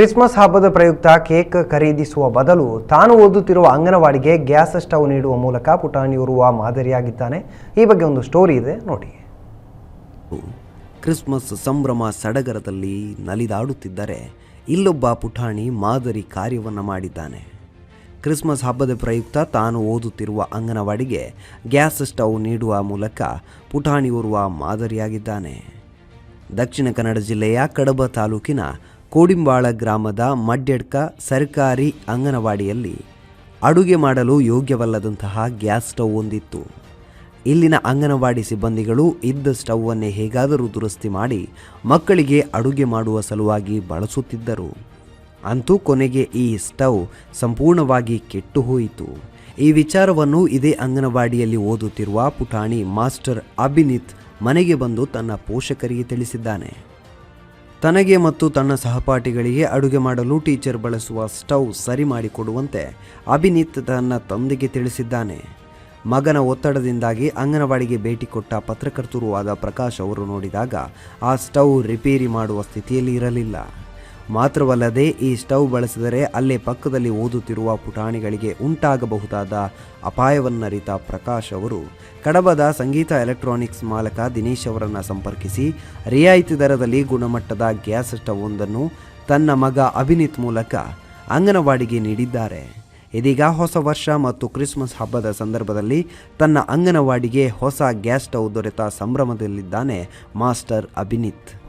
Christmas ಹಬ್ಬದ ಪ್ರಯುಕ್ತ cake ಖರೀದಿಸುವ ಬದಲು ತಾನು ಓದುತ್ತಿರುವ ಅಂಗನವಾಡಿಗೆ ಗ್ಯಾಸ್ ಸ್ಟವ್ ನೀಡುವ ಮೂಲಕ ಪುಟಾಣಿ ಉರುವ ಮಾದರಿಯಾಗಿದ್ದಾನೆ. ಈ ಬಗ್ಗೆ ಒಂದು ಸ್ಟೋರಿ ಇದೆ, ನೋಡಿ. ಕ್ರಿಸ್ಮಸ್ ಸಂಭ್ರಮ ಸಡಗರದಲ್ಲಿ ನಲಿದಾಡುತ್ತಿದ್ದರೆ ಇಲ್ಲೊಬ್ಬ ಪುಟಾಣಿ ಮಾದರಿ ಕಾರ್ಯವನ್ನು ಮಾಡಿದ್ದಾನೆ. ಕ್ರಿಸ್ಮಸ್ ಹಬ್ಬದ ಪ್ರಯುಕ್ತ ತಾನು ಓದುತ್ತಿರುವ ಅಂಗನವಾಡಿಗೆ ಗ್ಯಾಸ್ ಸ್ಟವ್ ನೀಡುವ ಮೂಲಕ ಪುಟಾಣಿ ಉರುವ ಮಾದರಿಯಾಗಿದ್ದಾನೆ. ದಕ್ಷಿಣ ಕನ್ನಡ ಜಿಲ್ಲೆಯ ಕಡಬ ತಾಲೂಕಿನ ಕೋಡಿಂಬಾಳ ಗ್ರಾಮದ ಮಡ್ಯಡ್ಕ ಸರ್ಕಾರಿ ಅಂಗನವಾಡಿಯಲ್ಲಿ ಅಡುಗೆ ಮಾಡಲು ಯೋಗ್ಯವಲ್ಲದಂತಹ ಗ್ಯಾಸ್ ಸ್ಟವ್ ಒಂದಿತ್ತು. ಇಲ್ಲಿನ ಅಂಗನವಾಡಿ ಸಿಬ್ಬಂದಿಗಳು ಇದ್ದ ಸ್ಟವ್ವನ್ನೇ ಹೇಗಾದರೂ ದುರಸ್ತಿ ಮಾಡಿ ಮಕ್ಕಳಿಗೆ ಅಡುಗೆ ಮಾಡುವ ಸಲುವಾಗಿ ಬಳಸುತ್ತಿದ್ದರು. ಅಂತೂ ಕೊನೆಗೆ ಈ ಸ್ಟವ್ ಸಂಪೂರ್ಣವಾಗಿ ಕೆಟ್ಟು ಹೋಯಿತು ಈ ವಿಚಾರವನ್ನು ಇದೇ ಅಂಗನವಾಡಿಯಲ್ಲಿ ಓದುತ್ತಿರುವ ಪುಟಾಣಿ ಮಾಸ್ಟರ್ ಅಭಿನೀತ್ ಮನೆಗೆ ಬಂದು ತನ್ನ ಪೋಷಕರಿಗೆ ತಿಳಿಸಿದ್ದಾನೆ. ತನಗೆ ಮತ್ತು ತನ್ನ ಸಹಪಾಠಿಗಳಿಗೆ ಅಡುಗೆ ಮಾಡಲು ಟೀಚರ್ ಬಳಸುವ ಸ್ಟೌವ್ ಸರಿ ಮಾಡಿಕೊಡುವಂತೆ ಅಭಿನೀತ್ ತನ್ನ ತಂದೆಗೆ ತಿಳಿಸಿದ್ದಾನೆ. ಮಗನ ಒತ್ತಡದಿಂದಾಗಿ ಅಂಗನವಾಡಿಗೆ ಭೇಟಿ ಕೊಟ್ಟ ಪತ್ರಕರ್ತರು ಆದ ಪ್ರಕಾಶ್ ಅವರು ನೋಡಿದಾಗ ಆ ಸ್ಟವ್ ರಿಪೇರಿ ಮಾಡುವ ಸ್ಥಿತಿಯಲ್ಲಿ ಇರಲಿಲ್ಲ. ಮಾತ್ರವಲ್ಲದೆ ಈ ಸ್ಟವ್ ಬಳಸಿದರೆ ಅಲ್ಲೇ ಪಕ್ಕದಲ್ಲಿ ಓದುತ್ತಿರುವ ಪುಟಾಣಿಗಳಿಗೆ ಉಂಟಾಗಬಹುದಾದ ಅಪಾಯವನ್ನರಿತ ಪ್ರಕಾಶ್ ಅವರು. ಕಡಬದ ಸಂಗೀತ ಎಲೆಕ್ಟ್ರಾನಿಕ್ಸ್ ಮಾಲಕ ದಿನೇಶ್ ಅವರನ್ನು ಸಂಪರ್ಕಿಸಿ, ರಿಯಾಯಿತಿ ದರದಲ್ಲಿ ಗುಣಮಟ್ಟದ ಗ್ಯಾಸ್ ಸ್ಟವ್ ಒಂದನ್ನು ತನ್ನ ಮಗ ಅಭಿನೀತ್ ಮೂಲಕ ಅಂಗನವಾಡಿಗೆ ನೀಡಿದ್ದಾರೆ. ಇದೀಗ ಹೊಸ ವರ್ಷ ಮತ್ತು ಕ್ರಿಸ್ಮಸ್ ಹಬ್ಬದ ಸಂದರ್ಭದಲ್ಲಿ ತನ್ನ ಅಂಗನವಾಡಿಗೆ ಹೊಸ ಗ್ಯಾಸ್ ಸ್ಟವ್ ದೊರೆತ ಸಂಭ್ರಮದಲ್ಲಿದ್ದಾನೆ ಮಾಸ್ಟರ್ ಅಭಿನಿತ್.